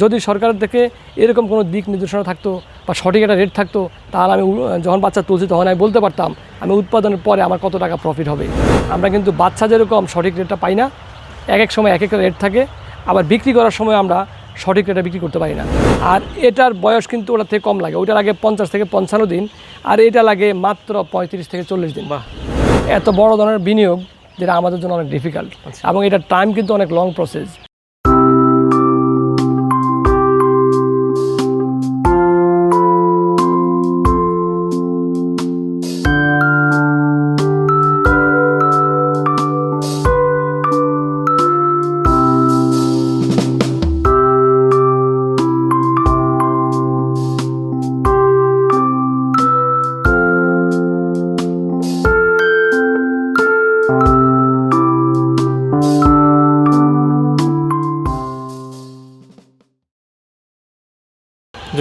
যদি সরকারের থেকে এরকম কোনো দিক নির্দেশনা থাকতো বা সঠিক একটা রেট থাকতো তাহলে আমি যখন বাচ্চা তুলছি তখন আমি বলতে পারতাম আমি উৎপাদনের পরে আমার কত টাকা প্রফিট হবে। আমরা কিন্তু বাচ্চা যেরকম সঠিক রেটটা পাই না এক এক সময় এক এক রেট থাকে আবার বিক্রি করার সময় আমরা সঠিক রেটে বিক্রি করতে পারি না। আর এটার বয়স কিন্তু ওটার থেকে কম লাগে ওটা লাগে পঞ্চাশ থেকে পঞ্চান্ন দিন আর এটা লাগে মাত্র পঁয়ত্রিশ থেকে চল্লিশ দিন। বা এত বড় ধরনের বিনিয়োগ যেটা আমাদের জন্য অনেক ডিফিকাল্ট এবং এটার টাইম কিন্তু অনেক লং প্রসেস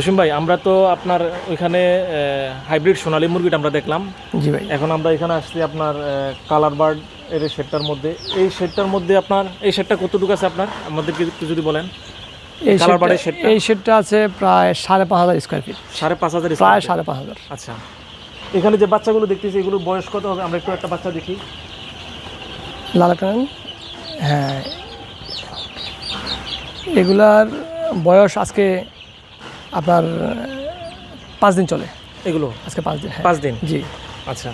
জসিম ভাই আমরা তো আপনার ওইখানে হাইব্রিড সোনালী মুরগিটা আমরা দেখলাম। জি ভাই। এখন আমরা এখানে আসছি আপনার কালার বার্ড এর শেডটার মধ্যে। এই শেডটার মধ্যে আপনার এই শেডটা কতটুকু আছে আপনার? আমাদেরকে একটু যদি বলেন। এই শেডটা-? এই শেডটা আছে প্রায় সাড়ে পাঁচ হাজার স্কোয়ার ফিট সাড়ে পাঁচ হাজার প্রায় সাড়ে পাঁচ হাজার। আচ্ছা। এখানে যে বাচ্চাগুলো দেখতেছি এগুলো বয়স কত হবে? আমরা একটু একটা বাচ্চা দেখি। লাল কারণ হ্যাঁ। এগুলার বয়স আজকে আপনার পাঁচ দিন চলে। এগুলো? আজকে পাঁচ দিন হ্যাঁ। পাঁচ দিন? জি। আচ্ছা।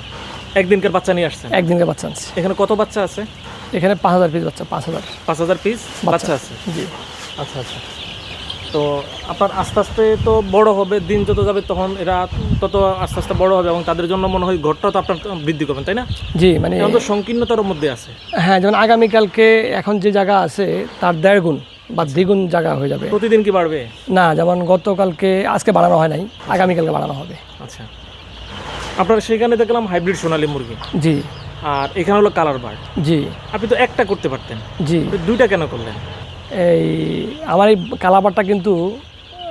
একদিনকার বাচ্চা নিয়ে আসছেন? একদিনকার বাচ্চা আনছি। এখানে কত বাচ্চা আছে? এখানে পাঁচ হাজার পিস বাচ্চা পাঁচ হাজার। পাঁচ হাজার পিস বাচ্চা। আছে? জি। আচ্ছা আচ্ছা। তো আপনার আস্তে আস্তে তো বড় হবে দিন যত যাবে তখন এরা তত আস্তে আস্তে বড় হবে এবং তাদের জন্য মনে হয় ঘরটাও তো আপনার বৃদ্ধি করবেন তাই না? জি মানে এখন তো সংকীর্ণতার মধ্যে আছে। হ্যাঁ যেমন আগামীকালকে এখন যে জায়গা আছে তার দেড় গুণ। বা দ্বিগুণ জায়গা হয়ে যাবে। প্রতিদিন কি বাড়বে? না যেমন গতকালকে আজকে বাড়ানো হয় নাই আগামীকালকে বাড়ানো হবে। আচ্ছা। আপনার সেখানে দেখলাম হাইব্রিড সোনালী মুরগি। জি। আর এখানে হলো কালার বার্ড। জি। আপনি তো একটা করতে পারতেন। জি। দুইটা কেন করলেন? এই আমার এই কালাবারটা কিন্তু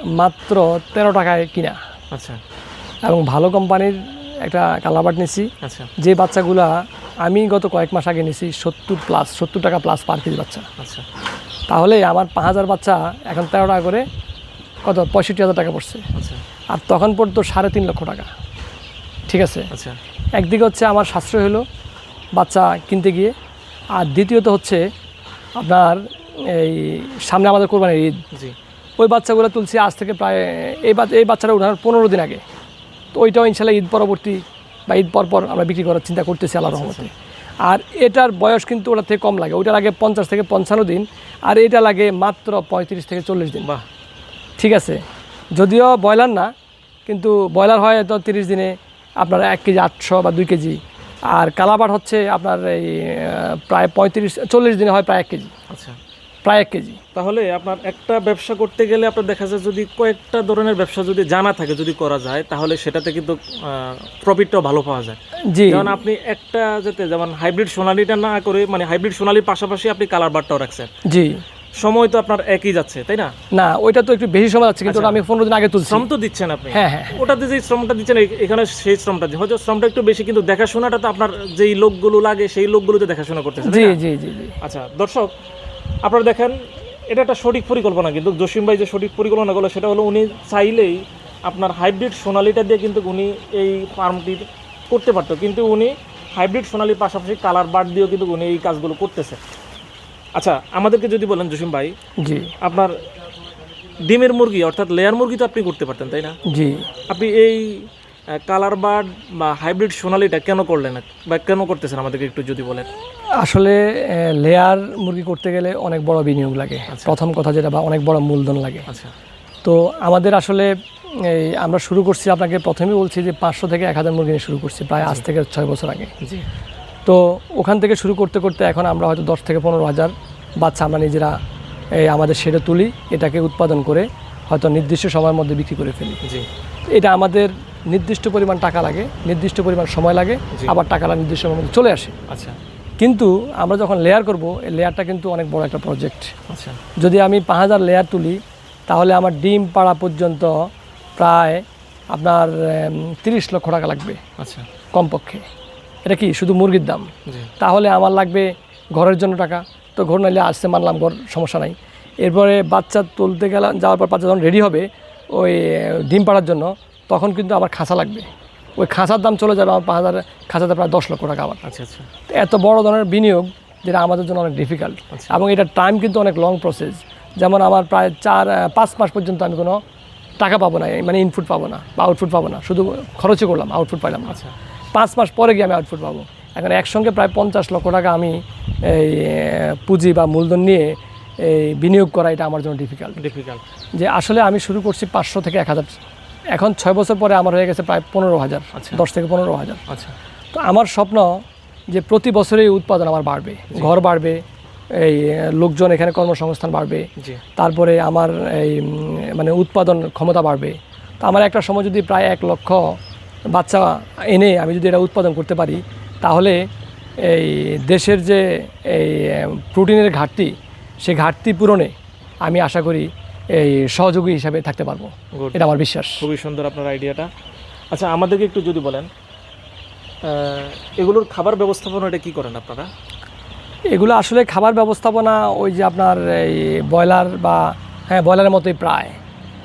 মাত্র তেরো টাকায় কিনা। আচ্ছা। এবং ভালো কোম্পানির একটা কালাবাট নিছি। আচ্ছা। যে বাচ্চাগুলা আমি গত কয়েক মাস আগে নিছি সত্তর প্লাস সত্তর টাকা প্লাস পার পিস বাচ্চা। আচ্ছা। তাহলে আমার পাঁচ হাজার বাচ্চা এখন তেরো টাকা করে কত? পঁয়ষট্টি হাজার টাকা পড়ছে। আচ্ছা। আর তখন পড়তো সাড়ে তিন লক্ষ টাকা। ঠিক আছে? আচ্ছা। একদিকে হচ্ছে আমার সাশ্রয় হলো বাচ্চা কিনতে গিয়ে আর দ্বিতীয়ত হচ্ছে আপনার এই সামনে আমাদের কোরবানির ঈদ। জি। ওই বাচ্চাগুলো তুলছি আজ থেকে প্রায় এই বাচ্চা এই বাচ্চাটা উঠানোর পনেরো দিন আগে। তো ওইটাও ইনশাল্লাহ ঈদ পরবর্তী বা ঈদ পর পর আমরা বিক্রি করার চিন্তা করতেছি আল্লাহ রহমতে। আর এটার বয়স কিন্তু ওটা থেকে কম লাগে। ওইটা লাগে পঞ্চাশ থেকে পঞ্চান্ন দিন আর এটা লাগে মাত্র পঁয়ত্রিশ থেকে চল্লিশ দিন। বা ঠিক আছে? যদিও ব্রয়লার না কিন্তু ব্রয়লার হয় তো তিরিশ দিনে আপনার এক কেজি আটশো বা দুই কেজি। আর কালাবাট হচ্ছে আপনার এই প্রায় পঁয়ত্রিশ চল্লিশ দিনে হয় প্রায় এক কেজি। আচ্ছা। প্রায় এক কেজি। তাহলে আপনার একটা ব্যবসা করতে গেলে আপনার দেখা যায় যদি কয়েকটা ধরনের ব্যবসা যদি জানা থাকে যদি করা যায় তাহলে সেটাতে কিন্তু প্রফিটটাও ভালো পাওয়া যায়। জি। যেমন আপনি একটা যেতে যেমন হাইব্রিড সোনালিটা না করে মানে হাইব্রিড সোনালির পাশাপাশি আপনি কালার বারটাও রাখছেন। জি। সময় তো আপনার একই যাচ্ছে তাই না? না ওইটা তো একটু বেশি সময় যাচ্ছে কিন্তু আমি পনেরো দিন আগে তুলছি। শ্রম তো দিচ্ছেন আপনি। হ্যাঁ হ্যাঁ ওটাতে যে শ্রমটা দিচ্ছেন এখানে সেই শ্রমটা। হয়তো শ্রমটা একটু বেশি কিন্তু দেখাশোনাটা তো আপনার যেই লোকগুলো লাগে সেই লোকগুলোতে দেখাশোনা করতেছে জি জি জি। আচ্ছা দর্শক আপনারা দেখেন এটা একটা সঠিক পরিকল্পনা কিন্তু জসিম ভাই যে সঠিক পরিকল্পনা করল সেটা হলো উনি চাইলেই আপনার হাইব্রিড সোনালিটা দিয়ে কিন্তু উনি এই ফার্মটি করতে পারতো। কিন্তু উনি হাইব্রিড সোনালির পাশাপাশি কালার বার্ড দিয়েও কিন্তু উনি এই কাজগুলো করতেছে। আচ্ছা আমাদেরকে যদি বলেন জসিম ভাই জি। আপনার ডিমের মুরগি অর্থাৎ লেয়ার মুরগি তো আপনি করতে পারতেন তাই না? জি। আপনি এই কালার বার্ড বা হাইব্রিড সোনালিটা কেন করলেন? বা কেন করতেছেন আমাদেরকে একটু যদি বলেন? আসলে লেয়ার মুরগি করতে গেলে অনেক বড় বিনিয়োগ লাগে। প্রথম কথা যেটা বা অনেক বড় মূলধন লাগে। আচ্ছা। তো আমাদের আসলে এই আমরা শুরু করছি আপনাকে প্রথমেই বলছি যে পাঁচশো থেকে এক হাজার মুরগি নিয়ে শুরু করছি প্রায় আজ থেকে ছয় বছর আগে। জি। তো ওখান থেকে শুরু করতে করতে এখন আমরা হয়তো দশ থেকে পনেরো হাজার বাচ্চা আমরা নিজেরা এই আমাদের সেরে তুলি এটাকে উৎপাদন করে হয়তো নির্দিষ্ট সময়ের মধ্যে বিক্রি করে ফেলি। জি। এটা আমাদের নির্দিষ্ট পরিমাণ টাকা লাগে নির্দিষ্ট পরিমাণ সময় লাগে আবার টাকাটা নির্দিষ্ট সময়ের মধ্যে চলে আসে। আচ্ছা। কিন্তু আমরা যখন লেয়ার করব এই লেয়ারটা কিন্তু অনেক বড় একটা প্রজেক্ট আচ্ছা। যদি আমি পাঁচ হাজার লেয়ার তুলি তাহলে আমার ডিম পাড়া পর্যন্ত প্রায় আপনার তিরিশ লক্ষ টাকা লাগবে আচ্ছা। কমপক্ষে। এটা কি শুধু মুরগির দাম? তাহলে আমার লাগবে ঘরের জন্য টাকা। তো ঘর নাইলে আসতে মানলাম ঘর সমস্যা নাই। এরপরে বাচ্চা তুলতে গেলাম যাওয়ার পর বাচ্চা যখন রেডি হবে ওই ডিম পাড়ার জন্য তখন কিন্তু আমার খাঁচা লাগবে। ওই খাঁচার দাম চলে যাবে আমার পাঁচ হাজার খাঁচাতে প্রায় দশ লক্ষ টাকা আবার। আচ্ছা আচ্ছা। এত বড় ধরনের বিনিয়োগ যেটা আমাদের জন্য অনেক ডিফিকাল্ট আচ্ছা। এবং এটা টাইম কিন্তু অনেক লং প্রসেস যেমন আমার প্রায় চার পাঁচ মাস পর্যন্ত আমি কোনো টাকা পাবো না মানে ইনপুট পাবো না বা আউটপুট পাবো না। শুধু খরচই করলাম আউটপুট পাইলাম আচ্ছা। পাঁচ মাস পরে গিয়ে আমি আউটপুট পাবো। এখন একসঙ্গে প্রায় পঞ্চাশ লক্ষ টাকা আমি এই পুঁজি বা মূলধন নিয়ে এই বিনিয়োগ করা এটা আমার জন্য ডিফিকাল্ট ডিফিকাল্ট যে আসলে আমি শুরু করছি পাঁচশো থেকে এক হাজার এখন ছয় বছর পরে আমার হয়ে গেছে প্রায় পনেরো হাজার আচ্ছা। দশ থেকে পনেরো হাজার। আচ্ছা। তো আমার স্বপ্ন যে প্রতি বছরই উৎপাদন আমার বাড়বে ঘর বাড়বে এই লোকজন এখানে কর্মসংস্থান বাড়বে তারপরে আমার এই মানে উৎপাদন ক্ষমতা বাড়বে। তো আমার একটা সময় যদি প্রায় এক লক্ষ বাচ্চা এনে আমি যদি এটা উৎপাদন করতে পারি তাহলে এই দেশের যে এই প্রোটিনের ঘাটতি সেই ঘাটতি পূরণে আমি আশা করি এই সহযোগী হিসাবে থাকতে পারব। এটা আমার বিশ্বাস। খুবই সুন্দর আপনার আইডিয়াটা। আচ্ছা আমাদেরকে একটু যদি বলেন এগুলোর খাবার ব্যবস্থাপনাটা কি করেন আপনারা? এগুলো আসলে খাবার ব্যবস্থাপনা ওই যে আপনার এই ব্রয়লার বা হ্যাঁ ব্রয়লারের মতোই প্রায়।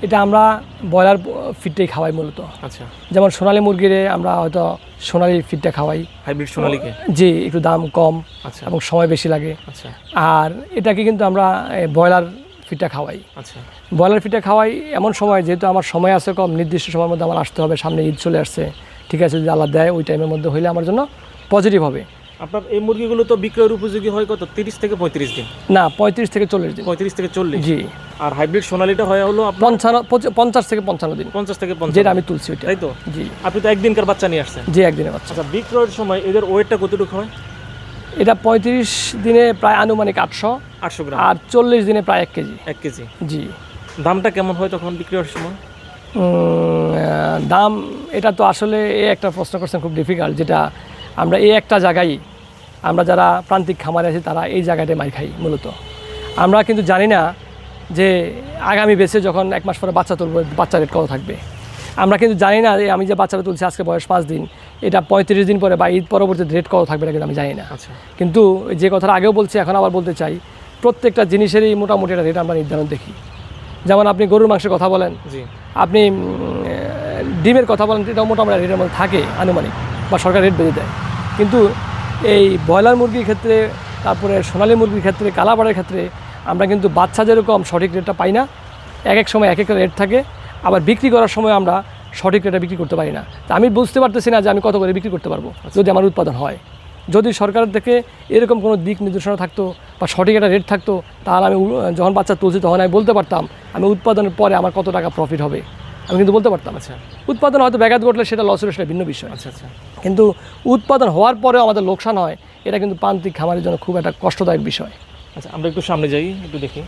এটা আমরা ব্রয়লার ফিডটাই খাওয়াই মূলত। আচ্ছা। যেমন সোনালী মুরগিরে আমরা হয়তো সোনালি ফিডটা খাওয়াই। হাইব্রিড সোনালিকে জি একটু দাম কম আচ্ছা। এবং সময় বেশি লাগে। আচ্ছা। আর এটাকে কিন্তু আমরা ব্রয়লার ফিডটা খাওয়াই। আচ্ছা। ব্রয়লার ফিডটা খাওয়াই এমন সময় যেহেতু আমার সময় আছে কম নির্দিষ্ট সময়ের মধ্যে আমার আসতে হবে সামনে ঈদ চলে আসছে ঠিক আছে যদি আল্লাহ দেয় ওই টাইমের মধ্যে হইলে আমার জন্য পজিটিভ হবে। আপনার এই মুরগিগুলো তো বিক্রয়ের উপযোগী হয় কত? তিরিশ থেকে পঁয়ত্রিশ দিন? না পঁয়ত্রিশ থেকে চল্লিশ দিন। পঁয়ত্রিশ থেকে চল্লিশ? জি। আর হাইব্রিড সোনালিটা হয় হলো পঞ্চান্ন পঞ্চাশ থেকে পঞ্চান্ন দিন। পঞ্চাশ থেকে পঞ্চাশ যেটা আমি তুলছি ওইটা। তাই তো? জি। আপনি তো একদিনকার বাচ্চা নিয়ে আসছেন। জি একদিনের বাচ্চা। আচ্ছা বিক্রয়ের সময় এদের ওয়েটটা কতটুকু হয়? এটা পঁয়ত্রিশ দিনে প্রায় আনুমানিক আটশো। আটশো গ্রাম। আর চল্লিশ দিনে প্রায় এক কেজি। এক কেজি। জি। দামটা কেমন হয় তখন বিক্রয়ের সময়? উম, দাম এটা তো আসলে এই একটা প্রশ্ন করছেন খুব ডিফিকাল্ট যেটা আমরা এই একটা জায়গায় আমরা যারা প্রান্তিক খামারে আছি তারা এই জায়গাটায় মাই খাই মূলত। আমরা কিন্তু জানি না যে আগামী বেসে যখন এক মাস পরে বাচ্চা তুলবো বাচ্চা রেট কত থাকবে। আমরা কিন্তু জানি না যে আমি যে বাচ্চাটা তুলছি আজকে বয়স পাঁচ দিন এটা পঁয়ত্রিশ দিন পরে বা ঈদ পরবর্তী রেট কত থাকবে এটা কিন্তু আমি জানি না। আচ্ছা। কিন্তু যে কথাটা আগেও বলছি এখন আবার বলতে চাই প্রত্যেকটা জিনিসেরই মোটামুটি একটা রেট আমরা নির্ধারণ দেখি। যেমন আপনি গরুর মাংসের কথা বলেন আপনি ডিমের কথা বলেন এটাও মোটামুটি রেটের মধ্যে থাকে আনুমানিক বা সরকার রেট বেঁধে দেয়। কিন্তু এই ব্রয়লার মুরগির ক্ষেত্রে তারপরে সোনালী মুরগির ক্ষেত্রে কালাবাড়ের ক্ষেত্রে আমরা কিন্তু বাচ্চা যেরকম সঠিক রেটটা পাই না এক এক সময় এক একটা রেট থাকে আবার বিক্রি করার সময় আমরা সঠিক রেটে বিক্রি করতে পারি না। তা আমি বুঝতে পারতেছি না যে আমি কত করে বিক্রি করতে পারব যদি আমার উৎপাদন হয়। যদি সরকারের থেকে এরকম কোনো দিক নির্দেশনা থাকতো বা সঠিক একটা রেট থাকতো তাহলে আমি যখন বাচ্চা তুলছি তখন আমি বলতে পারতাম আমি উৎপাদনের পরে আমার কত টাকা প্রফিট হবে। আমি কিন্তু বলতে পারতাম। আচ্ছা। উৎপাদন হয়তো ব্যাঘাত ঘটলে সেটা লস হলে সেটা ভিন্ন বিষয়। আচ্ছা আচ্ছা। কিন্তু উৎপাদন হওয়ার পরেও আমাদের লোকসান হয় এটা কিন্তু প্রান্তিক খামারের জন্য খুব একটা কষ্টদায়ক বিষয়। আচ্ছা আমরা একটু সামনে যাই একটু দেখি।